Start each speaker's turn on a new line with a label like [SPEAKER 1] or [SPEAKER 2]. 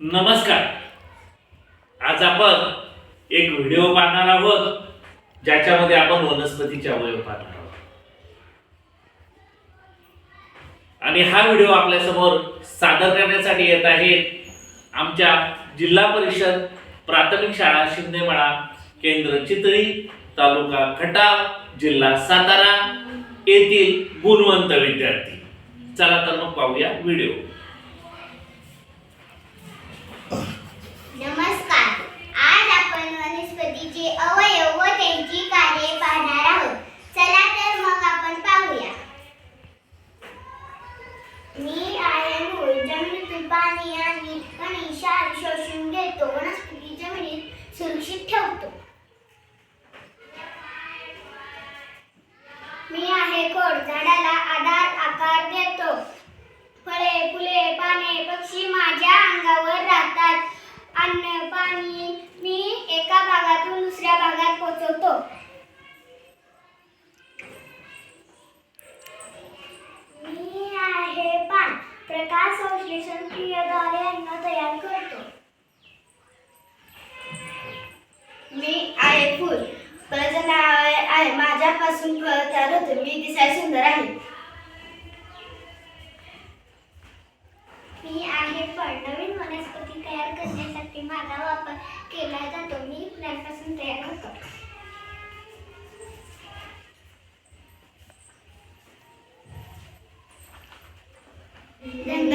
[SPEAKER 1] नमस्कार. आज आपण एक व्हिडिओ पाहणार आहोत ज्याच्यामध्ये आपण वनस्पतीचे अवयव पाहणार आहोत. आणि हा व्हिडिओ आपल्यासमोर सादर करण्यासाठी येत आहे आमच्या जिल्हा परिषद प्राथमिक शाळा शिंदेमळा केंद्र चितळी तालुका खटाव जिल्हा सातारा येथील गुणवंत विद्यार्थी. चला तर मग पाहूया व्हिडिओ.
[SPEAKER 2] नमस्कार. आज आपण वनस्पतीचे अवयव व त्यांची कार्ये पाहणार आहोत. चला तर मग आपण पाहूया. मी आहे मूळ. जमिनीतून पाणी आणि क्षार शोषून घेतो. वनस्पती जमिनीत सुरक्षित ठेवतो. मी आहे खोड झाडाला प्रकाश संश्लेषण क्रियेद्वारे अन्न तयार करतो मी आहे फुल। फळाचं नाव आहे आहे. माझ्यापासून फळ तयार होते मी दिसायला सुंदर आहे. मी आहे फळ. नवीन वनस्पती तयार करण्यासाठी माझा वापर केला जातो. मी प्लॅनपासून तयार होतो. രംഗ